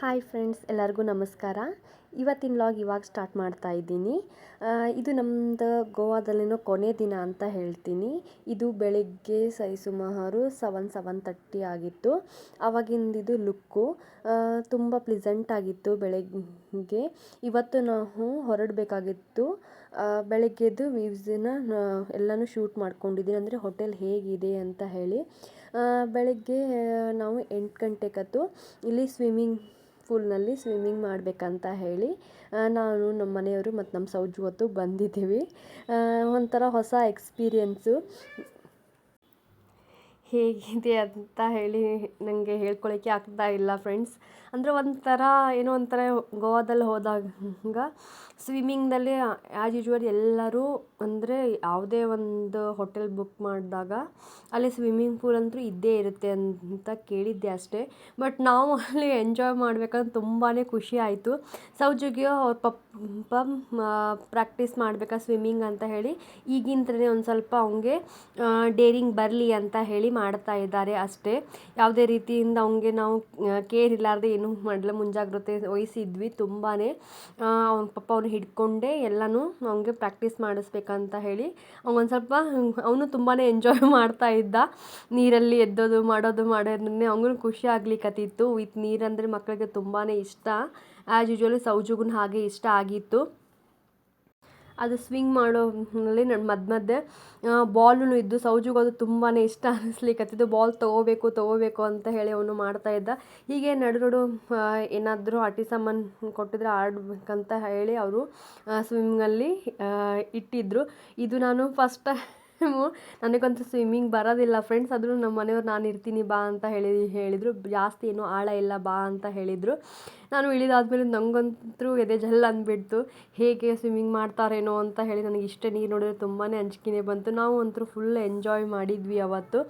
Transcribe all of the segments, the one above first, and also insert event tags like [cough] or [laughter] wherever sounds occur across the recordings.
Hi friends ಎಲ್ಲರಿಗೂ ನಮಸ್ಕಾರ. ಇವತ್ತಿನ ಲಾಗ್ ಇವಾಗ ಸ್ಟಾರ್ಟ್ ಮಾಡ್ತಾ ಇದ್ದೀನಿ. ಇದು ನಮ್ಮದು ಗೋವಾದಲ್ಲಿನೋ ಕೊನೆ ದಿನ ಅಂತ ಹೇಳ್ತೀನಿ. ಇದು ಬೆಳಿಗ್ಗೆ ಸೈ ಸುಮಾರು ಸೆವೆನ್ ಸೆವೆನ್ ತರ್ಟಿ ಆಗಿತ್ತು. ಆವಾಗಿಂದಿದು ಲುಕ್ಕು ತುಂಬ ಪ್ಲಿಸೆಂಟ್ ಆಗಿತ್ತು ಬೆಳಗ್ಗೆ. ಇವತ್ತು ನಾವು ಹೊರಡಬೇಕಾಗಿತ್ತು. ಬೆಳಗ್ಗೆದು ವ್ಯೂಸನ್ನ ಎಲ್ಲನೂ ಶೂಟ್ ಮಾಡ್ಕೊಂಡಿದ್ದೀನಿ. ಅಂದರೆ ಹೋಟೆಲ್ ಹೇಗಿದೆ ಅಂತ ಹೇಳಿ. ಬೆಳಗ್ಗೆ ನಾವು ಎಂಟು ಗಂಟೆಗತ್ತು ಇಲ್ಲಿ ಸ್ವಿಮ್ಮಿಂಗ್ ಪೂಲ್ನಲ್ಲಿ ಸ್ವಿಮ್ಮಿಂಗ್ ಮಾಡಬೇಕಂತ ಹೇಳಿ ನಾನು ನಮ್ಮ ಮನೆಯವರು ಮತ್ತು ನಮ್ಮ ಸೌಜು ಹೊತ್ತು ಬಂದಿದ್ದೀವಿ. ಒಂಥರ ಹೊಸ ಎಕ್ಸ್ಪೀರಿಯೆನ್ಸು. ಹೇಗಿದೆ ಅಂತ ಹೇಳಿ ನನಗೆ ಹೇಳ್ಕೊಳ್ಳಿಕ್ಕೆ ಆಗ್ತಾ ಇಲ್ಲ ಫ್ರೆಂಡ್ಸ್ ಅಂದರೆ ಒಂಥರ ಏನೋ ಒಂಥರ ಗೋವಾದಲ್ಲಿ ಹೋದಾಗ ಸ್ವಿಮ್ಮಿಂಗ್ದಲ್ಲಿ ಆ್ಯಸ್ ಯೂಶ್ವಲ್ ಎಲ್ಲರೂ ಅಂದರೆ ಯಾವುದೇ ಒಂದು ಹೋಟೆಲ್ ಬುಕ್ ಮಾಡಿದಾಗ ಅಲ್ಲಿ ಸ್ವಿಮ್ಮಿಂಗ್ ಪೂಲ್ ಅಂತೂ ಇದ್ದೇ ಇರುತ್ತೆ ಅಂತ ಕೇಳಿದ್ದೆ ಅಷ್ಟೇ. ಬಟ್ ನಾವು ಅಲ್ಲಿ ಎಂಜಾಯ್ ಮಾಡ್ಬೇಕಂದ್ರೆ ತುಂಬಾ ಖುಷಿ ಆಯಿತು. ಸೌಜುಗಿಯೋ ಅವ್ರ ಪಪ್ಪ ಪ್ರಾಕ್ಟೀಸ್ ಮಾಡ್ಬೇಕಾ ಸ್ವಿಮ್ಮಿಂಗ್ ಅಂತ ಹೇಳಿ ಈಗಿಂದಲೇ ಒಂದು ಸ್ವಲ್ಪ ಅವನಿಗೆ ಡೇರಿಂಗ್ ಬರಲಿ ಅಂತ ಹೇಳಿ ಮಾಡ್ತಾ ಇದ್ದಾರೆ ಅಷ್ಟೇ. ಯಾವುದೇ ರೀತಿಯಿಂದ ಅವನಿಗೆ ನಾವು ಕೇರ್ ಇರಲಾರ್ದೆ ಏನೂ ಮಾಡಲ ಮುಂಜಾಗ್ರತೆ ವಹಿಸಿದ್ವಿ ತುಂಬಾ ಅವ್ನ ಪಪ್ಪ ಅವ್ನು ಹಿಡ್ಕೊಂಡೇ ಎಲ್ಲನೂ ಅವನಿಗೆ ಪ್ರಾಕ್ಟೀಸ್ ಮಾಡಿಸ್ಬೇಕಂತ ಹೇಳಿ ಅವನೊಂದು ಸ್ವಲ್ಪ, ಅವನು ತುಂಬಾ ಎಂಜಾಯ್ ಮಾಡ್ತಾ ಇದ್ದ. ನೀರಲ್ಲಿ ಎದ್ದೋದು, ಮಾಡೋದು ಮಾಡೋದನ್ನೇ ಅವನಿಗೂ ಖುಷಿ ಆಗ್ಲಿಕ್ಕತ್ತಿತ್ತು ವಿತ್ ನೀರಂದರೆ ಮಕ್ಕಳಿಗೆ ತುಂಬಾ ಇಷ್ಟ. ಆ್ಯಸ್ ಯೂಶ್ವಲಿ ಸೌಜುಗೂ ಹಾಗೆ ಇಷ್ಟ ಆಗಿತ್ತು. ಅದು ಸ್ವಿಂಗ್ ಮಾಡೋನಲ್ಲಿ ನನ್ನ ಮಧ್ಯ ಮಧ್ಯೆ ಬಾಲೂ ಇದ್ದು ಸೌಜುಗೂ ಅದು ತುಂಬಾ ಇಷ್ಟ ಅನ್ನಿಸ್ಲಿಕ್ಕತ್ತಿದ್ದು ಬಾಲ್ ತೊಗೋಬೇಕು ತೊಗೋಬೇಕು ಅಂತ ಹೇಳಿ ಅವನು ಮಾಡ್ತಾ ಇದ್ದ. ಹೀಗೆ ನಡು ನಡು ಏನಾದರೂ ಸಾಮಾನು ಕೊಟ್ಟಿದ್ರೆ ಆಡಬೇಕಂತ ಹೇಳಿ ಅವರು ಸ್ವಿಮ್ಮಿಂಗಲ್ಲಿ ಇಟ್ಟಿದ್ದರು ಇದು ನಾನು ಫಸ್ಟ್ ನನಗಂತೂ ಸ್ವಿಮ್ಮಿಂಗ್ ಬರೋದಿಲ್ಲ. ಫ್ರೆಂಡ್ಸ್ ಆದರೂ ನಮ್ಮ ಮನೆಯವ್ರು, ನಾನು ಇರ್ತೀನಿ, ಬಾ ಅಂತ ಹೇಳಿ, ಹೇಳಿದರು. ಜಾಸ್ತಿ ಏನೂ ಆಳ ಇಲ್ಲ, ಬಾ ಅಂತ ಹೇಳಿದರು. ನಾನು ಇಳಿದಾದ್ಮೇಲೆ ನನಗಂತೂ ಎದೆ ಜಲ್ ಅಂದ್ಬಿಡ್ತು. ಹೇಗೆ ಸ್ವಿಮ್ಮಿಂಗ್ ಮಾಡ್ತಾರೇನೋ ಅಂತ ಹೇಳಿ ನನಗೆ ಇಷ್ಟ ನೀರು ನೋಡಿದ್ರೆ ತುಂಬಾ ಅಂಜಿಕೆನೇ ಬಂತು. ನಾವು ಅಂತೂ ಫುಲ್ ಎಂಜಾಯ್ ಮಾಡಿದ್ವಿ ಅವತ್ತು.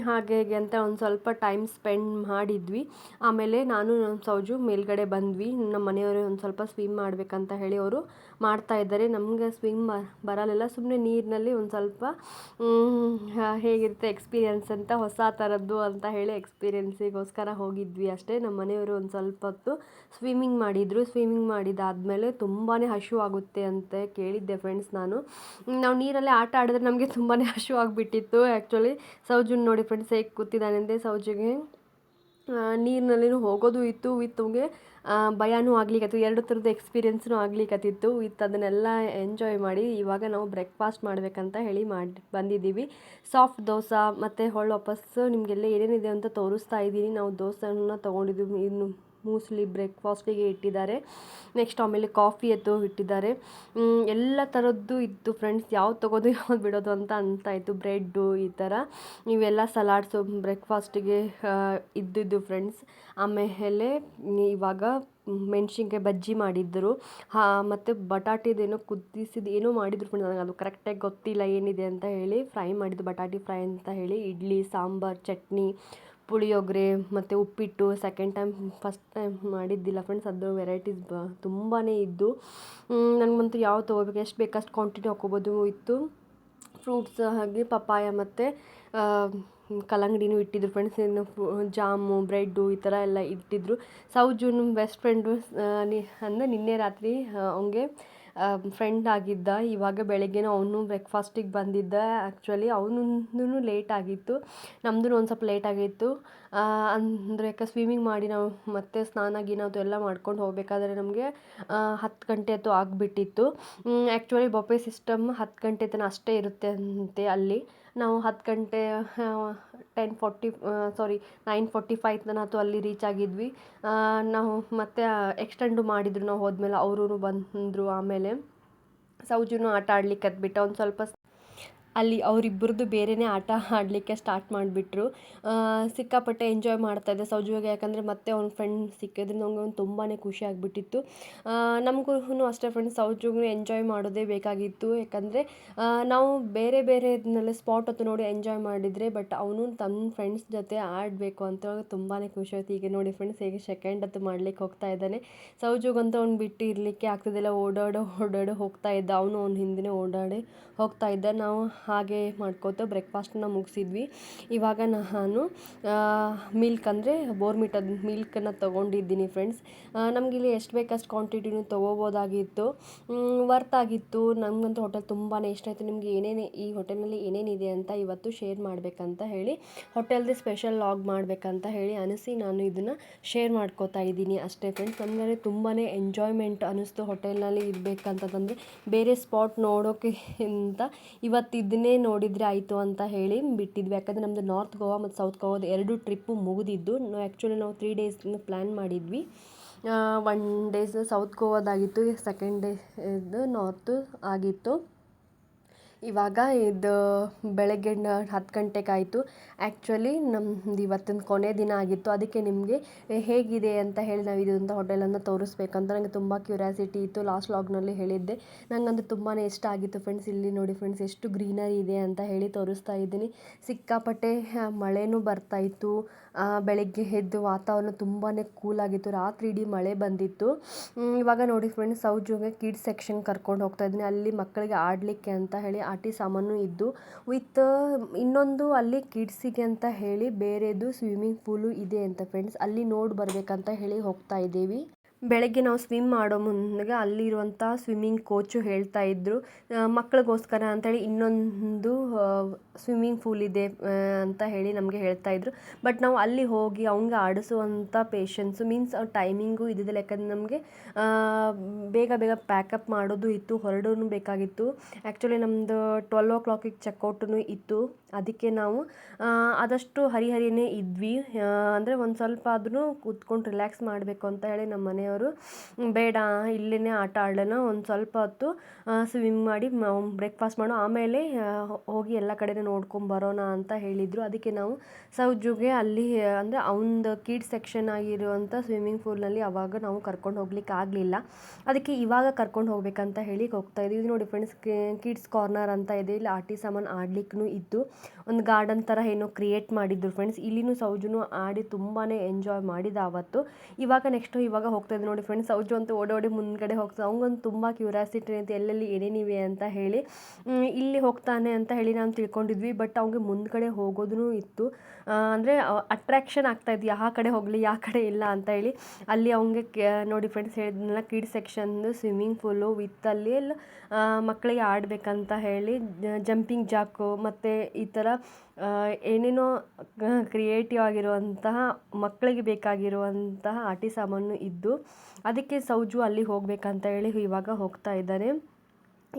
ಹಾಗೆ ಹೇಗೆ ಅಂತ ಒಂದು ಸ್ವಲ್ಪ ಟೈಮ್ ಸ್ಪೆಂಡ್ ಮಾಡಿದ್ವಿ. ಆಮೇಲೆ ನಾನು ನಮ್ಮ ಸೌಜು ಮೇಲ್ಗಡೆ ಬಂದ್ವಿ. ನಮ್ಮ ಮನೆಯವರು ಒಂದು ಸ್ವಲ್ಪ ಸ್ವಿಮ್ ಮಾಡಬೇಕಂತ ಹೇಳಿ ಅವರು ಮಾಡ್ತಾ ಇದ್ದಾರೆ. ನಮಗೆ ಸ್ವಿಮ್ ಬರಲಿಲ್ಲ. ಸುಮ್ಮನೆ ನೀರಿನಲ್ಲಿ ಒಂದು ಸ್ವಲ್ಪ ಹ- ಹೇಗಿರುತ್ತೆ ಎಕ್ಸ್ಪೀರಿಯನ್ಸ್ ಅಂತ, ಹೊಸ ಥರದ್ದು ಅಂತ ಹೇಳಿ ಎಕ್ಸ್ಪೀರಿಯನ್ಸಿಗೋಸ್ಕರ ಹೋಗಿದ್ವಿ ಅಷ್ಟೇ. ನಮ್ಮ ಮನೆಯವರು ಒಂದು ಸ್ವಲ್ಪ ಹೊತ್ತು ಸ್ವಿಮ್ಮಿಂಗ್ ಮಾಡಿದರು. ಸ್ವಿಮ್ಮಿಂಗ್ ಮಾಡಿದಾದಮೇಲೆ ತುಂಬಾ ಹಶು ಆಗುತ್ತೆ ಅಂತ ಕೇಳಿದ್ದೆ ಫ್ರೆಂಡ್ಸ್ ನಾನು. ನಾವು ನೀರಲ್ಲಿ ಆಟ ಆಡಿದ್ರೆ ನಮಗೆ ತುಂಬಾ ಹಶು ಆಗಿಬಿಟ್ಟಿತ್ತು. ಆ್ಯಕ್ಚುಲಿ ಸೌಜುನ್ ನೋಡಿ ಫ್ರೆಂಡ್ಸ್ ಹೇಗೆ ಕೂತಿದ್ದಾನೆ ಅಂದರೆ ಸೌಜುಗೆ ನೀರಿನಲ್ಲಿನೂ ಹೋಗೋದು ಇತ್ತು ವಿತ್ ಅವ್ಗೆ ಭಯನೂ ಆಗ್ಲಿಕ್ಕತ್ತು ಎರಡು ಥರದ ಎಕ್ಸ್ಪೀರಿಯೆನ್ಸ್ನೂ ಆಗ್ಲಿಕ್ಕತ್ತಿತ್ತು ವಿತ್ ಅದನ್ನೆಲ್ಲ ಎಂಜಾಯ್ ಮಾಡಿ ಇವಾಗ ನಾವು ಬ್ರೇಕ್ಫಾಸ್ಟ್ ಮಾಡಬೇಕಂತ ಹೇಳಿ ಮಾಡಿ, ಬಂದಿದ್ದೀವಿ. ಸಾಫ್ಟ್ ದೋಸೆ ಮತ್ತು ಹೊಳ್ಳು ವಾಪಸ್ಸು ನಿಮಗೆಲ್ಲ ಏನೇನಿದೆ ಅಂತ ತೋರಿಸ್ತಾ ಇದ್ದೀನಿ. ನಾವು ದೋಸೆನ ತೊಗೊಂಡಿದ್ದೀವಿ, ಇನ್ನು ಮೂಸ್ಲಿ ಬ್ರೇಕ್ಫಾಸ್ಟಿಗೆ ಇಟ್ಟಿದ್ದಾರೆ. ನೆಕ್ಸ್ಟ್ ಆಮೇಲೆ ಕಾಫಿ ಎದ್ದು ಇಟ್ಟಿದ್ದಾರೆ. ಎಲ್ಲ ಥರದ್ದು ಇತ್ತು ಫ್ರೆಂಡ್ಸ್. ಯಾವ್ದು ತೊಗೋದು, ಯಾವ್ದು ಬಿಡೋದು ಅಂತ ಅಂತ ಇತ್ತು. ಬ್ರೆಡ್ಡು ಈ ಥರ. ಇವೆಲ್ಲ ಸಲಾಡ್ಸು ಬ್ರೇಕ್ಫಾಸ್ಟಿಗೆ ಇದ್ದಿದ್ದು ಫ್ರೆಂಡ್ಸ್. ಆಮೇಲೆ ಇವಾಗ ಮೆಣಸಿನ್ಕಾಯಿ ಬಜ್ಜಿ ಮಾಡಿದ್ದರು. ಹಾಂ, ಮತ್ತು ಬಟಾಟಿದೇನೋ ಕುದಿಸಿದ, ಏನೋ ಮಾಡಿದ್ರು ಫ್ರೆಂಡ್ಸ್. ನನಗೆ ಅದು ಕರೆಕ್ಟಾಗಿ ಗೊತ್ತಿಲ್ಲ ಏನಿದೆ ಅಂತ ಹೇಳಿ ಫ್ರೈ ಮಾಡಿದ್ದು ಬಟಾಟಿ ಫ್ರೈ ಅಂತ ಹೇಳಿ. ಇಡ್ಲಿ, ಸಾಂಬಾರು, ಚಟ್ನಿ ಪುಳಿಯೋಗರೆ ಮತ್ತು ಉಪ್ಪಿಟ್ಟು ಸೆಕೆಂಡ್ ಟೈಮ್ ಫಸ್ಟ್ ಟೈಮ್ ಮಾಡಿದ್ದಿಲ್ಲ ಫ್ರೆಂಡ್ಸ್ ಅದು ವೆರೈಟೀಸ್ ಬ ತುಂಬಾ ಇದ್ದು. ನನಗಂತೂ ಯಾವ ತೊಗೋಬೇಕು, ಎಷ್ಟು ಬೇಕಷ್ಟು ಕ್ವಾಂಟಿಟಿ ಹಾಕ್ಕೋಬೋದು ಇತ್ತು. ಫ್ರೂಟ್ಸ್ ಹಾಗೆ ಪಪ್ಪಾಯ ಮತ್ತು ಕಲ್ಲಂಗಡಿನೂ ಇಟ್ಟಿದ್ರು ಫ್ರೆಂಡ್ಸ್ ಫ್ರೂ- ಜಾಮು ಬ್ರೆಡ್ಡು ಈ ಥರ ಎಲ್ಲ ಇಟ್ಟಿದ್ರು. ನಮ್ಮ ಬೆಸ್ಟ್ ಫ್ರೆಂಡು ಅಂದರೆ ನಿನ್ನೆ ರಾತ್ರಿ ಅವನಿಗೆ ಫ್ರೆಂಡ್ ಆಗಿದ್ದ. ಇವಾಗ ಬೆಳಗ್ಗೆನೂ ಅವನು ಬ್ರೇಕ್ಫಾಸ್ಟಿಗೆ ಬಂದಿದ್ದ. ಆ್ಯಕ್ಚುಲಿ ಅವನು ಲೇಟ್ ಆಗಿತ್ತು. ನಮ್ಮದು ಒಂದು ಸ್ವಲ್ಪ ಲೇಟ್ ಆಗಿತ್ತು. ಅಂದರೆ ಯಾಕೆ ಸ್ವಿಮ್ಮಿಂಗ್ ಮಾಡಿ ನಾವು ಮತ್ತೆ ಸ್ನಾನ ಗೀನ ಎಲ್ಲ ಮಾಡ್ಕೊಂಡು ಹೋಗಬೇಕಾದ್ರೆ ನಮಗೆ ಹತ್ತು ಗಂಟೆ ಅದು ಆಗಿಬಿಟ್ಟಿತ್ತು. ಆ್ಯಕ್ಚುಲಿ ಬೊಫೆ ಸಿಸ್ಟಮ್ ಹತ್ತು ಗಂಟೆ ತನಕ ಅಷ್ಟೇ ಇರುತ್ತೆ ಅಂತೆ ಅಲ್ಲಿ. ನಾವು ಹತ್ತು ಗಂಟೆ ten forty sorry nine forty five ತನಕ ಅಲ್ಲಿ ರೀಚ್ ಆಗಿದ್ವಿ. ನಾವು ಮತ್ತೆ ಎಕ್ಸ್ಟೆಂಡು ಮಾಡಿದ್ರು ನಾವು ಹೋದ್ಮೇಲೆ ಅವರು ಬಂದರು ಆಮೇಲೆ. ಸೌಜುನು ಆಟ ಆಡ್ಲಿಕ್ಕೆ ಹತ್ಬಿಟ್ಟ ಒಂದು ಸ್ವಲ್ಪ ಅಲ್ಲಿ ಅವರಿಬ್ಬರದ್ದು ಬೇರೆಯೇ ಆಟ ಆಡಲಿಕ್ಕೆ ಸ್ಟಾರ್ಟ್ ಮಾಡಿಬಿಟ್ರು. ಸಿಕ್ಕಾಪಟ್ಟೆ ಎಂಜಾಯ್ ಮಾಡ್ತಾಯಿದ್ದೆ ಸೌಜುವಾಗ. ಯಾಕಂದರೆ ಮತ್ತೆ ಅವ್ನ ಫ್ರೆಂಡ್ ಸಿಕ್ಕಿದ್ರೆ ನನಗೆ ಅವ್ನು ತುಂಬಾ ಖುಷಿ ಆಗಿಬಿಟ್ಟಿತ್ತು. ನಮಗೂ ಅಷ್ಟೇ ಫ್ರೆಂಡ್ಸ್ ಸೌಜುಗೂ ಎಂಜಾಯ್ ಮಾಡೋದೇ ಬೇಕಾಗಿತ್ತು. ಯಾಕಂದರೆ ನಾವು ಬೇರೆ ಬೇರೆದ್ನೆಲ್ಲ ಸ್ಪಾಟ್ ಹೊತ್ತು ನೋಡಿ ಎಂಜಾಯ್ ಮಾಡಿದರೆ ಬಟ್ ಅವನು ತನ್ನ ಫ್ರೆಂಡ್ಸ್ ಜೊತೆ ಆಡಬೇಕು ಅಂತ ತುಂಬಾ ಖುಷಿ ಆಯ್ತು. ಈಗ ನೋಡಿ ಫ್ರೆಂಡ್ಸ್ ಹೇಗೆ ಸೆಕೆಂಡ್ ಹತ್ತು ಮಾಡ್ಲಿಕ್ಕೆ ಹೋಗ್ತಾ ಇದ್ದಾನೆ. ಸೌಜುಗಂತೂ ಅವ್ನು ಬಿಟ್ಟು ಇರಲಿಕ್ಕೆ ಆಗ್ತದಿಲ್ಲ ಓಡಾಡೋ ಓಡಾಡೋ ಹೋಗ್ತಾ ಇದ್ದ. ಅವನು ಅವ್ನ ಹಿಂದಿನೇ ಓಡಾಡಿ ಹೋಗ್ತಾ ಇದ್ದ. ನಾವು ಹಾಗೆ ಮಾಡ್ಕೋತ ಬ್ರೇಕ್ಫಾಸ್ಟನ್ನ ಮುಗಿಸಿದ್ವಿ. ಇವಾಗ ನಾನು ಮಿಲ್ಕ್ ಅಂದರೆ ಬೋರ್ಮಿಟದ ಮಿಲ್ಕನ್ನು ತೊಗೊಂಡಿದ್ದೀನಿ ಫ್ರೆಂಡ್ಸ್ ನಮಗಿಲ್ಲಿ ಎಷ್ಟು ಬೇಕಷ್ಟು ಕ್ವಾಂಟಿಟಿನೂ ತೊಗೋಬೋದಾಗಿತ್ತು. ವರ್ತ್ ಆಗಿತ್ತು. ನಮಗಂತೂ ಹೋಟೆಲ್ ತುಂಬಾ ಇಷ್ಟ ಆಯಿತು. ನಿಮಗೆ ಏನೇನು, ಈ ಹೋಟೆಲ್ನಲ್ಲಿ ಏನೇನಿದೆ ಅಂತ ಇವತ್ತು ಶೇರ್ ಮಾಡಬೇಕಂತ ಹೇಳಿ ಹೋಟೆಲ್ದು ಸ್ಪೆಷಲ್ ಲಾಗ್ ಮಾಡಬೇಕಂತ ಹೇಳಿ ಅನಿಸಿ ನಾನು ಇದನ್ನು ಶೇರ್ ಮಾಡ್ಕೋತಾ ಇದ್ದೀನಿ ಅಷ್ಟೇ ಫ್ರೆಂಡ್ಸ್ ನಮಗೆ ತುಂಬಾ ಎಂಜಾಯ್ಮೆಂಟ್ ಅನ್ನಿಸ್ತು ಹೋಟೆಲ್ನಲ್ಲಿ ಇರಬೇಕಂತಂದರೆ ಬೇರೆ ಸ್ಪಾಟ್ ನೋಡೋಕೆ ಅಂತ ಇವತ್ತು ಇದನ್ನೇ ನೋಡಿದರೆ ಆಯಿತು ಅಂತ ಹೇಳಿ ಬಿಟ್ಟಿದ್ವಿ. ಯಾಕಂದರೆ ನಮ್ಮದು ನಾರ್ತ್ ಗೋವಾ ಮತ್ತು ಸೌತ್ ಗೋವಾದ ಎರಡು ಟ್ರಿಪ್ಪು ಮುಗಿದಿದ್ದು. ಆ್ಯಕ್ಚುಲಿ ನಾವು ತ್ರೀ ಡೇಸ್ ಪ್ಲ್ಯಾನ್ ಮಾಡಿದ್ವಿ. ಒನ್ ಡೇಸ್ ಸೌತ್ ಗೋವಾದಾಗಿತ್ತು ಸೆಕೆಂಡ್ ಡೇ ಇದು ನಾರ್ತು ಆಗಿತ್ತು. ಇವಾಗ ಇದು ಬೆಳಗ್ಗೆ ಹತ್ತು ಗಂಟೆಗೆ ಆಯಿತು. ಆ್ಯಕ್ಚುಲಿ ನಮ್ದು ಇವತ್ತಿನ ಕೊನೆ ದಿನ ಆಗಿತ್ತು. ಅದಕ್ಕೆ ನಿಮಗೆ ಹೇಗಿದೆ ಅಂತ ಹೇಳಿ ನಾವು ಇದಂಥ ಹೋಟೆಲನ್ನು ತೋರಿಸ್ಬೇಕಂತ ನನಗೆ ತುಂಬ ಕ್ಯೂರಿಯಾಸಿಟಿ ಇತ್ತು. ಲಾಸ್ಟ್ ಲಾಗ್ನಲ್ಲಿ ಹೇಳಿದ್ದೆ. ನನಗಂತೂ ತುಂಬಾ ಇಷ್ಟ ಆಗಿತ್ತು ಫ್ರೆಂಡ್ಸ್. ಇಲ್ಲಿ ನೋಡಿ ಫ್ರೆಂಡ್ಸ್, ಎಷ್ಟು ಗ್ರೀನರಿ ಇದೆ ಅಂತ ಹೇಳಿ ತೋರಿಸ್ತಾ ಇದ್ದೀನಿ. ಸಿಕ್ಕಾಪಟ್ಟೆ ಮಳೆನೂ ಬರ್ತಾ ಇತ್ತು. ಬೆಳಗ್ಗೆ ಎದ್ದು ವಾತಾವರಣ ತುಂಬಾ ಕೂಲಾಗಿತ್ತು ರಾತ್ರಿ ಇಡೀ ಮಳೆ ಬಂದಿತ್ತು. ಇವಾಗ ನೋಡಿ ಫ್ರೆಂಡ್ಸ್ ಸೌಜುಗೆ ಕಿಡ್ಸ್ ಸೆಕ್ಷನ್ ಕರ್ಕೊಂಡು ಹೋಗ್ತಾ ಇದ್ದೀನಿ. ಅಲ್ಲಿ ಮಕ್ಕಳಿಗೆ ಆಡಲಿಕ್ಕೆ ಅಂತ ಹೇಳಿ ಆಟಿ ಸಾಮಾನು ಇದ್ದು ವಿತ್ ಇನ್ನೊಂದು ಅಲ್ಲಿ ಕಿಡ್ಸಿಗೆ ಅಂತ ಹೇಳಿ ಬೇರೆದು ಸ್ವಿಮ್ಮಿಂಗ್ ಪೂಲು ಇದೆ ಅಂತ ಫ್ರೆಂಡ್ಸ್ ಅಲ್ಲಿ ನೋಡಿ ಬರಬೇಕಂತ ಹೇಳಿ ಹೋಗ್ತಾ ಇದ್ದೀವಿ. ಬೆಳಗ್ಗೆ ನಾವು ಸ್ವಿಮ್ ಮಾಡೋ ಮುಂದೆ ಅಲ್ಲಿರುವಂಥ ಸ್ವಿಮ್ಮಿಂಗ್ ಕೋಚು ಹೇಳ್ತಾ ಇದ್ದರು ಮಕ್ಕಳಿಗೋಸ್ಕರ ಅಂತೇಳಿ ಇನ್ನೊಂದು ಸ್ವಿಮ್ಮಿಂಗ್ ಫೂಲ್ ಇದೆ ಅಂತ ಹೇಳಿ ನಮಗೆ ಹೇಳ್ತಾ ಇದ್ದರು ಬಟ್ ನಾವು ಅಲ್ಲಿ ಹೋಗಿ ಅವಂಗೆ ಆಡಿಸುವಂಥ ಪೇಷನ್ಸು ಮೀನ್ಸ್ ಟೈಮಿಂಗು ಇದ್ದಿದ್ದಿಲ್ಲ. ಯಾಕಂದ್ರೆ ನಮಗೆ ಬೇಗ ಬೇಗ ಪ್ಯಾಕಪ್ ಮಾಡೋದು ಇತ್ತು ಹೊರಡೂ ಬೇಕಾಗಿತ್ತು. ಆ್ಯಕ್ಚುಲಿ ನಮ್ಮದು ಟ್ವೆಲ್ ಓ ಕ್ಲಾಕಿಗೆ ಚೆಕ್ಔಟೂ ಇತ್ತು. ಅದಕ್ಕೆ ನಾವು ಆದಷ್ಟು ಹರಿಹರಿನೇ ಇದ್ವಿ. ಅಂದರೆ ಒಂದು ಸ್ವಲ್ಪ ಆದ್ರೂ ಕೂತ್ಕೊಂಡು ರಿಲ್ಯಾಕ್ಸ್ ಮಾಡಬೇಕು ಅಂತ ಹೇಳಿ ನಮ್ಮ ಮನೆಯವರು ಬೇಡ ಇಲ್ಲೇ ಆಟ ಆಡೋಣ ಒಂದು ಸ್ವಲ್ಪ ಹೊತ್ತು ಸ್ವಿಮ್ ಮಾಡಿ ಬ್ರೇಕ್ಫಾಸ್ಟ್ ಮಾಡೋ. ಆಮೇಲೆ ಹೋಗಿ ಎಲ್ಲ ಕಡೆನೂ ನೋಡ್ಕೊಂಬರೋಣ ಅಂತ ಹೇಳಿದರು. ಅದಕ್ಕೆ ನಾವು ಸೌಜುಗೆ ಅಲ್ಲಿ, ಅಂದರೆ ಅವನದು ಕಿಡ್ಸ್ ಸೆಕ್ಷನ್ ಆಗಿರುವಂಥ ಸ್ವಿಮ್ಮಿಂಗ್ ಪೂಲ್ನಲ್ಲಿ ಅವಾಗ ನಾವು ಕರ್ಕೊಂಡು ಹೋಗ್ಲಿಕ್ಕೆ ಆಗಲಿಲ್ಲ. ಅದಕ್ಕೆ ಇವಾಗ ಕರ್ಕೊಂಡು ಹೋಗ್ಬೇಕಂತ ಹೇಳಿ ಹೋಗ್ತಾ ಇದ್ದೀವಿ ನೋಡಿ ಫ್ರೆಂಡ್ಸ್ ಕಿಡ್ಸ್ ಕಾರ್ನರ್ ಅಂತ ಇದೆ. ಇಲ್ಲಿ ಆಟಿ ಸಾಮಾನು ಆಡ್ಲಿಕ್ಕೂ ಇತ್ತು ಒಂದು ಗಾರ್ಡನ್ ಥರ ಏನೋ ಕ್ರಿಯೇಟ್ ಮಾಡಿದ್ರು ಫ್ರೆಂಡ್ಸ್. ಇಲ್ಲಿನೂ ಸೌಜುನು ಆಡಿ ತುಂಬಾ ಎಂಜಾಯ್ ಮಾಡಿದ ಆವತ್ತು ಇವಾಗ ನೆಕ್ಸ್ಟು ಇವಾಗ ಹೋಗ್ತಾ ಇದ್ದೆ ನೋಡಿ ಫ್ರೆಂಡ್ಸ್. ಸೌಜು ಅಂತೂ ಓಡೋಡಿ ಮುಂದ್ಗಡೆ ಹೋಗ್ತಾ ಅವಂಗೊಂದು ತುಂಬ ಕ್ಯೂರಿಯಾಸಿಟಿ ಅಂತ ಎಲ್ಲೆಲ್ಲಿ ಏನೇನಿವೆ ಅಂತ ಹೇಳಿ ಇಲ್ಲಿ ಹೋಗ್ತಾನೆ ಅಂತ ಹೇಳಿ ನಾವು ತಿಳ್ಕೊಂಡಿದ್ವಿ. ಬಟ್ ಅವ್ನಿಗೆ ಮುಂದ್ಗಡೆ ಹೋಗೋದೂ ಇತ್ತು. ಅಂದರೆ ಆಗ್ತಾ ಆಗ್ತಾಯಿತ್ತು ಯಾವ ಕಡೆ ಹೋಗಲಿ ಯಾವ ಕಡೆ ಇಲ್ಲ ಅಂತ ಹೇಳಿ ಅಲ್ಲಿ ಅವ್ನಿಗೆ ನೋಡಿ ಫ್ರೆಂಡ್ಸ್ ಹೇಳಿದ್ನಲ್ಲ ಕಿಡ್ ಸೆಕ್ಷನ್ದು ಸ್ವಿಮ್ಮಿಂಗ್ ಪೂಲು ವಿತ್ ಅಲ್ಲಿ ಮಕ್ಕಳಿಗೆ ಆಡಬೇಕಂತ ಹೇಳಿ ಜಂಪಿಂಗ್ ಜಾಕು ಮತ್ತು ಥರ ಏನೇನೋ ಕ್ರಿಯೇಟಿವ್ ಆಗಿರುವಂತಹ, ಮಕ್ಕಳಿಗೆ ಬೇಕಾಗಿರುವಂತಹ ಆಟಿ ಸಾಮಾನು ಇದ್ದು, ಅದಕ್ಕೆ ಸೌಜು ಅಲ್ಲಿ ಹೋಗಬೇಕಂತ ಹೇಳಿ ಇವಾಗ ಹೋಗ್ತಾ ಇದ್ದಾನೆ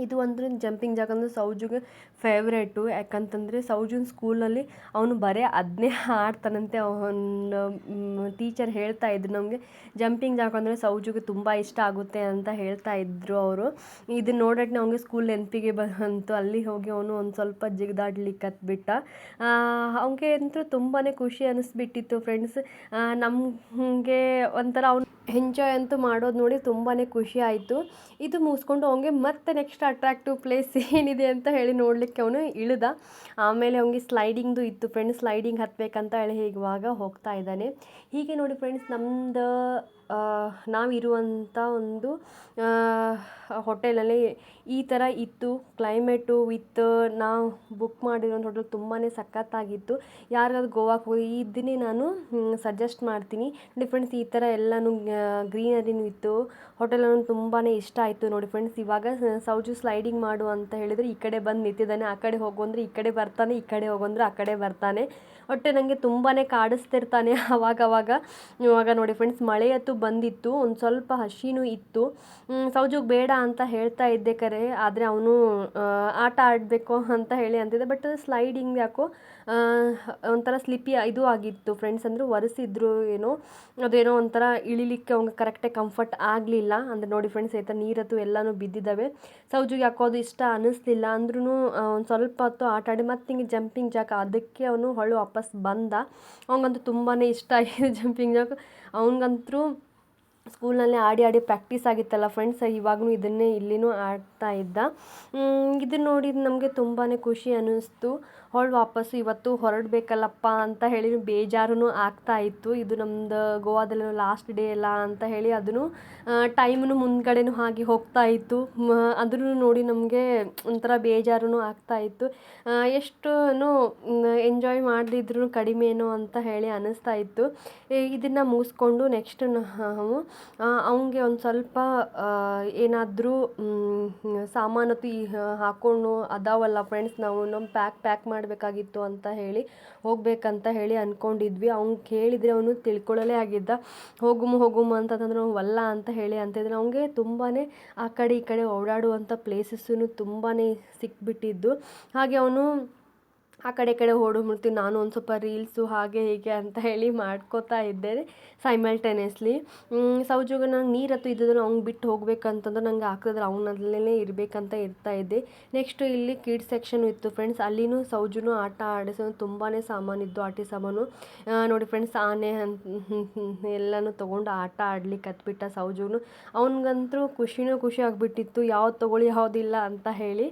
ಇದು ಅಂದರೆ ಜಂಪಿಂಗ್ ಜಾಕ್ ಅಂದರೆ ಸೌಜುಗೆ ಫೇವ್ರೇಟು ಯಾಕಂತಂದರೆ ಸೌಜುನ ಸ್ಕೂಲಲ್ಲಿ ಅವನು ಬರೀ ಅದನ್ನೇ ಆಡ್ತಾನಂತೆ. ಅವನ ಟೀಚರ್ ಹೇಳ್ತಾ ಇದ್ರು ನಮಗೆ ಜಂಪಿಂಗ್ ಜಾಕ್ ಅಂದರೆ ಸೌಜುಗೆ ತುಂಬ ಇಷ್ಟ ಆಗುತ್ತೆ ಅಂತ ಹೇಳ್ತಾ ಇದ್ದರು ಅವರು. ಇದನ್ನ ನೋಡಟ್ನೆ ಅವನಿಗೆ ಸ್ಕೂಲ್ ನೆನಪಿಗೆ ಬಂತು. ಅಲ್ಲಿ ಹೋಗಿ ಅವನು ಒಂದು ಸ್ವಲ್ಪ ಜಿಗಿದಾಡ್ಲಿಕ್ಕೆ ಹತ್ಬಿಟ್ಟ ಅವನಿಗೆ ಅಂತೂ ತುಂಬಾ ಖುಷಿ ಅನ್ನಿಸ್ಬಿಟ್ಟಿತ್ತು ಫ್ರೆಂಡ್ಸ್ ನಮಗೆ ಒಂಥರ ಅವ್ನು ಎಂಜಾಯ್ ಅಂತೂ ಮಾಡೋದು ನೋಡಿ ತುಂಬಾ ಖುಷಿ ಆಯಿತು. ಇದು ಮುಗಿಸ್ಕೊಂಡು ಅವನಿಗೆ ಮತ್ತೆ ನೆಕ್ಸ್ಟ್ ಅಟ್ರಾಕ್ಟಿವ್ ಪ್ಲೇಸ್ ಏನಿದೆ ಅಂತ ಹೇಳಿ ನೋಡಲಿಕ್ಕೆ ಅವನು ಇಳಿದ. ಆಮೇಲೆ ಅವನಿಗೆ ಸ್ಲೈಡಿಂಗ್ದು ಇತ್ತು. ಫ್ರೆಂಡ್ಸ್ ಸ್ಲೈಡಿಂಗ್ ಹತ್ತಬೇಕಂತ ಹೇಳಿ ಇವಾಗ ಹೋಗ್ತಾ ಇದ್ದಾನೆ. ಹೀಗೆ ನೋಡಿ ಫ್ರೆಂಡ್ಸ್ ನಮ್ಮದು ನಾವಿರುವಂಥ ಒಂದು ಹೋಟೆಲಲ್ಲಿ ಈ ಥರ ಇತ್ತು. ಕ್ಲೈಮೇಟು ವಿತ್ ನಾವು ಬುಕ್ ಮಾಡಿರೋಂಥ ಹೋಟೆಲ್ ತುಂಬಾ ಸಖತ್ತಾಗಿತ್ತು. ಯಾರಿಗಾದ್ರು ಗೋವಾಕ್ಕೆ ಹೋಗಿ ಇದನ್ನೇ ನಾನು ಸಜೆಸ್ಟ್ ಮಾಡ್ತೀನಿ. ನೋಡಿ ಫ್ರೆಂಡ್ಸ್ ಈ ಥರ ಎಲ್ಲನೂ ಗ್ರೀನರಿನೂ ಇತ್ತು. ಹೋಟೆಲ್ ನನಗೆ ತುಂಬಾ ಇಷ್ಟ ಆಯಿತು ನೋಡಿ ಫ್ರೆಂಡ್ಸ್ ಇವಾಗ ಸೌಜು ಸ್ಲೈಡಿಂಗ್ ಮಾಡು ಅಂತ ಹೇಳಿದರೆ ಈ ಕಡೆ ಬಂದು ನಿಂತಿದ್ದಾನೆ. ಆ ಕಡೆ ಹೋಗು ಅಂದರೆ ಈ ಕಡೆ ಬರ್ತಾನೆ, ಈ ಕಡೆ ಹೋಗು ಅಂದರೆ ಆ ಕಡೆ ಬರ್ತಾನೆ. ಒಟ್ಟು ನನಗೆ ತುಂಬಾ ಕಾಡಿಸ್ತಿರ್ತಾನೆ [laughs] ಅವಾಗವಾಗ ಇವಾಗ ನೋಡಿ ಫ್ರೆಂಡ್ಸ್ ಮಳೆಯತ್ತು ಅಂತೂ ಬಂದಿತ್ತು ಒಂದು ಸ್ವಲ್ಪ ಹಸಿನೂ ಇತ್ತು. ಸೌಜುಗೆ ಬೇಡ ಅಂತ ಹೇಳ್ತಾ ಇದ್ದೆ ಕರೆ, ಆದರೆ ಅವನು ಆಟ ಆಡಬೇಕು ಅಂತ ಹೇಳಿ ಅಂತಿದ್ದೆ. ಬಟ್ ಸ್ಲೈಡಿಂಗ್ ಯಾಕೋ ಒಂಥರ ಸ್ಲಿಪ್ಪಿ ಇದು ಆಗಿತ್ತು. ಫ್ರೆಂಡ್ಸ್ ಅಂದರು ಒರೆಸಿದ್ರು ಏನೋ, ಅದೇನೋ ಒಂಥರ ಇಳಿಲಿಕ್ಕೆ ಅವ್ನಿಗೆ ಕರೆಕ್ಟಾಗಿ ಕಂಫರ್ಟ್ ಆಗಲಿಲ್ಲ. ಅಂದರೆ ನೋಡಿ ಫ್ರೆಂಡ್ಸ್ ಆಯ್ತು ನೀರತ್ತು ಎಲ್ಲನೂ ಬಿದ್ದಿದ್ದಾವೆ. ಸೌಜುಗೆ ಯಾಕೋ ಅದು ಇಷ್ಟ ಅನ್ನಿಸ್ಲಿಲ್ಲ ಅಂದ್ರೂ ಒಂದು ಸ್ವಲ್ಪ ಹೊತ್ತು ಆಟ ಆಡಿ ಮತ್ತು ಹಿಂಗೆ ಜಂಪಿಂಗ್ ಜಾಕ್ ಅದಕ್ಕೆ ಅವನು ಹೊಳ್ಳು ವಾಪಸ್ ಬಂದ. ಅವನಿಗಂತೂ ತುಂಬಾ ಇಷ್ಟ ಆಗಿದೆ ಜಂಪಿಂಗ್ ಜಾಕ್ ಅವ್ನಿಗಂತೂ ಸ್ಕೂಲ್ನಲ್ಲೇ ಆಡಿ ಆಡಿ ಪ್ರಾಕ್ಟೀಸ್ ಆಗಿತ್ತಲ್ಲ ಫ್ರೆಂಡ್ಸ್ ಇವಾಗಲೂ ಇದನ್ನೇ ಇಲ್ಲಿನೂ ಆಡ್ತಾ ಇದ್ದ. ಇದನ್ನು ನೋಡಿ ನಮಗೆ ತುಂಬಾ ಖುಷಿ ಅನ್ನಿಸ್ತು. ಹೊಳ್ ವಾಪಸ್ಸು ಇವತ್ತು ಹೊರಡಬೇಕಲ್ಲಪ್ಪ ಅಂತ ಹೇಳಿ ಬೇಜಾರು ಆಗ್ತಾ ಇತ್ತು. ಇದು ನಮ್ಮದು ಗೋವಾದಲ್ಲಿ ಲಾಸ್ಟ್ ಡೇ ಅಲ್ಲ ಅಂತ ಹೇಳಿ ಅದನ್ನು ಟೈಮ್ನು ಮುಂದ್ಗಡೆನೂ ಹಾಗೆ ಹೋಗ್ತಾ ಇತ್ತು. ಅದನ್ನು ನೋಡಿ ನಮಗೆ ಒಂಥರ ಬೇಜಾರು ಆಗ್ತಾ ಇತ್ತು. ಎಷ್ಟು ಎಂಜಾಯ್ ಮಾಡದಿದ್ರೂ ಕಡಿಮೆನೋ ಅಂತ ಹೇಳಿ ಅನ್ನಿಸ್ತಾ ಇತ್ತು. ಇದನ್ನು ಮುಗಿಸ್ಕೊಂಡು ನೆಕ್ಸ್ಟ್ ನಾವು ಅವನಿಗೆ ಒಂದು ಸ್ವಲ್ಪ ಏನಾದರೂ ಸಾಮಾನು ತಿ ಹಾಕ್ಕೊಂಡು ಅದಾವಲ್ಲ ಫ್ರೆಂಡ್ಸ್ ನಾವು ನಮ್ಮ ಪ್ಯಾಕ್ ಪ್ಯಾಕ್ ಮಾಡಬೇಕಾಗಿತ್ತು ಅಂತ ಹೇಳಿ ಹೋಗಬೇಕಂತ ಹೇಳಿ ಅಂದ್ಕೊಂಡಿದ್ವಿ ಅವ್ನು ಕೇಳಿದರೆ ಅವನು ತಿಳ್ಕೊಳ್ಳಲೇ ಆಗಿದ್ದ. ಹೋಗುಮ ಹೋಗುಮ ಅಂತಂದ್ರೆ ಅವ್ನು ಅಂತ ಹೇಳಿ ಅಂತಿದ್ರೆ. ಅವನಿಗೆ ತುಂಬಾ ಆ ಕಡೆ ಈ ಕಡೆ ಓಡಾಡುವಂಥ ಪ್ಲೇಸಸ್ಸೂ ತುಂಬಾ ಸಿಕ್ಬಿಟ್ಟಿದ್ದು. ಹಾಗೆ ಅವನು ಆ ಕಡೆ ಈ ಕಡೆ ಓಡೋಗ್ಬಿಡ್ತೀವಿ ನಾನು ಒಂದು ಸ್ವಲ್ಪ ರೀಲ್ಸು ಹಾಗೆ ಹೀಗೆ ಅಂತ ಹೇಳಿ ಮಾಡ್ಕೋತಾ ಇದ್ದೆ ಸೈಮಲ್ಟೇನಿಯಸ್ಲಿ ಸೌಜುಗೆ ನಂಗೆ ನೀರು ಹತ್ತು ಇದ್ದಿದ್ರೆ ಅವ್ನು ಬಿಟ್ಟು ಹೋಗ್ಬೇಕಂತಂದ್ರೆ ನಂಗೆ ಆಗ್ತದ್ರೆ ಅವನಲ್ಲೇ ಇರಬೇಕಂತ ಇರ್ತಾ ಇದ್ದೆ. ನೆಕ್ಸ್ಟು ಇಲ್ಲಿ ಕಿಡ್ ಸೆಕ್ಷನ್ ಇತ್ತು ಫ್ರೆಂಡ್ಸ್ ಅಲ್ಲಿನೂ ಸೌಜುನು ಆಟ ಆಡಿಸೋ ತುಂಬಾ ಸಾಮಾನಿದ್ದು ಆಟಿ ಸಾಮಾನು. ನೋಡಿ ಫ್ರೆಂಡ್ಸ್ ಆನೆ ಎಲ್ಲನೂ ತೊಗೊಂಡು ಆಟ ಆಡ್ಲಿಕ್ಕೆ ಹತ್ಬಿಟ್ಟ ಸೌಜುನು. ಅವ್ನಿಗಂತೂ ಖುಷಿನೂ ಖುಷಿ ಆಗಿಬಿಟ್ಟಿತ್ತು, ಯಾವ್ದು ತೊಗೊಳ್ಳಿ ಯಾವುದಿಲ್ಲ ಅಂತ ಹೇಳಿ.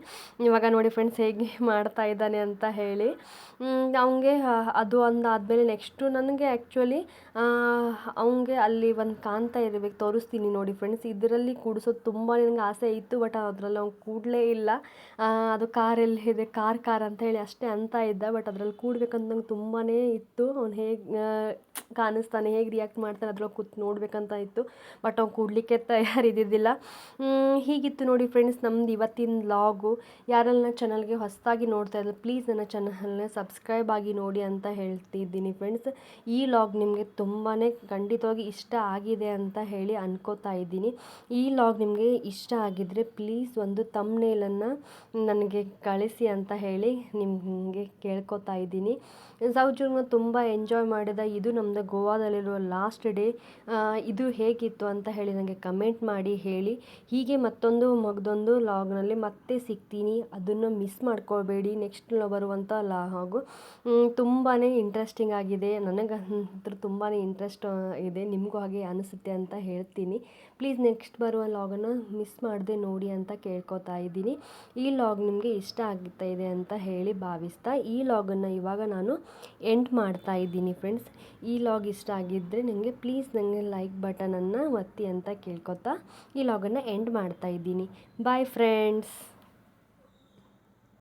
ಇವಾಗ ನೋಡಿ ಫ್ರೆಂಡ್ಸ್ ಹೇಗೆ ಮಾಡ್ತಾ ಇದ್ದಾನೆ ಅಂತ ಹೇಳಿ. ಅವನಿಗೆ ಅದು ಒಂದು ಆದಮೇಲೆ ನೆಕ್ಸ್ಟು ನನಗೆ ಆ್ಯಕ್ಚುಲಿ ಅವನಿಗೆ ಅಲ್ಲಿ ಒಂದು ಕಾಣ್ತಾ ಇರಬೇಕು, ತೋರಿಸ್ತೀನಿ ನೋಡಿ ಫ್ರೆಂಡ್ಸ್. ಇದರಲ್ಲಿ ಕೂಡಿಸೋದು ತುಂಬ ನನಗೆ ಆಸೆ ಇತ್ತು, ಬಟ್ ಅದರಲ್ಲಿ ಅವ್ನು ಕೂಡಲೇ ಇಲ್ಲ. ಅದು ಕಾರ್ ಎಲ್ಲಿ ಇದೆ, ಕಾರ್ ಕಾರ್ ಅಂತ ಹೇಳಿ ಅಷ್ಟೇ ಅಂತ ಇದ್ದ, ಬಟ್ ಅದ್ರಲ್ಲಿ ಕೂಡ್ಬೇಕಂತ ನಂಗೆ ತುಂಬಾ ಇತ್ತು. ಅವ್ನು ಹೇಗೆ ಕಾಣಿಸ್ತಾನೆ, ಹೇಗೆ ರಿಯಾಕ್ಟ್ ಮಾಡ್ತಾನೆ ಅದ್ರೊಳಗೆ ಕೂತು ನೋಡಬೇಕಂತ ಇತ್ತು, ಬಟ್ ಅವ್ನು ಕೂಡಲಿಕ್ಕೆ ತಯಾರಿದ್ದಿದ್ದಿಲ್ಲ. ಹೀಗಿತ್ತು ನೋಡಿ ಫ್ರೆಂಡ್ಸ್, ನಮ್ದು ಇವತ್ತಿನ ಲಾಗು. ಯಾರೆಲ್ಲ ಚಾನಲ್ಗೆ ಹೊಸದಾಗಿ ನೋಡ್ತಾ ಇದ್ದಾರೆ ಪ್ಲೀಸ್ ನನ್ನ ಚಾನಲ್ನ ಸಬ್ಸ್ಕ್ರೈಬ್ ಆಗಿ ನೋಡಿ ಅಂತ ಹೇಳ್ತಿದ್ದೀನಿ ಫ್ರೆಂಡ್ಸ್. ಈ ಲಾಗ್ ನಿಮಗೆ ತುಂಬಾ ಖಂಡಿತವಾಗಿ ಇಷ್ಟ ಆಗಿದೆ ಅಂತ ಹೇಳಿ ಅನ್ಕೋತಾ ಇದ್ದೀನಿ. ಈ ಲಾಗ್ ನಿಮಗೆ ಇಷ್ಟ ಆಗಿದ್ದರೆ ಪ್ಲೀಸ್ ಒಂದು ತಮ್ನೇಲನ್ನು ನನಗೆ ಕಳಿಸಿ ಅಂತ ಹೇಳಿ ನಿಮಗೆ ಕೇಳ್ಕೊತಾ ಇದ್ದೀನಿ. ಸೌಜೂರ್ನ ತುಂಬ ಎಂಜಾಯ್ ಮಾಡಿದ. ಇದು ನಮ್ಮದು ಗೋವಾದಲ್ಲಿರುವ ಲಾಸ್ಟ್ ಡೇ ಇದು ಹೇಗಿತ್ತು ಅಂತ ಹೇಳಿ ನನಗೆ ಕಮೆಂಟ್ ಮಾಡಿ ಹೇಳಿ. ಹೀಗೆ ಮತ್ತೊಂದು ಮಗದೊಂದು ಲಾಗ್ನಲ್ಲಿ ಮತ್ತೆ ಸಿಗ್ತೀನಿ. ಅದನ್ನು ಮಿಸ್ ಮಾಡ್ಕೋಬೇಡಿ. ನೆಕ್ಸ್ಟ್ ಬರುವಂಥ ಲಾಗು ತುಂಬಾ ಇಂಟ್ರೆಸ್ಟಿಂಗ್ ಆಗಿದೆ. ನನಗಂತೂ ತುಂಬಾ ಇಂಟ್ರೆಸ್ಟ್ ಇದೆ. ನಿಮಗೂ ಹಾಗೆ ಅನಿಸುತ್ತೆ ಅಂತ ಹೇಳ್ತೀನಿ. ಪ್ಲೀಸ್ ನೆಕ್ಸ್ಟ್ ಬರುವ ಲಾಗನ್ನು ಮಿಸ್ ಮಾಡದೆ ನೋಡಿ ಅಂತ ಕೇಳ್ಕೊತಾ ಇದ್ದೀನಿ. ಈ ಲಾಗ್ ನಿಮಗೆ ಇಷ್ಟ ಆಗ್ತಾ ಇದೆ ಅಂತ ಹೇಳಿ ಭಾವಿಸ್ತಾ, ಈ ಲಾಗನ್ನು ಇವಾಗ ನಾನು ಎಂಡ್ ಮಾಡ್ತಾ ಇದ್ದೀನಿ ಫ್ರೆಂಡ್ಸ್ ಈ ಲಾಗ್ ಇಷ್ಟ ಆಗಿದ್ದರೆ ನನಗೆ ಪ್ಲೀಸ್ ನನಗೆ ಲೈಕ್ ಬಟನನ್ನು ಒತ್ತಿ ಅಂತ ಕೇಳ್ಕೊತಾ, ಈ ಲಾಗನ್ನು ಎಂಡ್ ಮಾಡ್ತಾ ಇದ್ದೀನಿ. Bye friends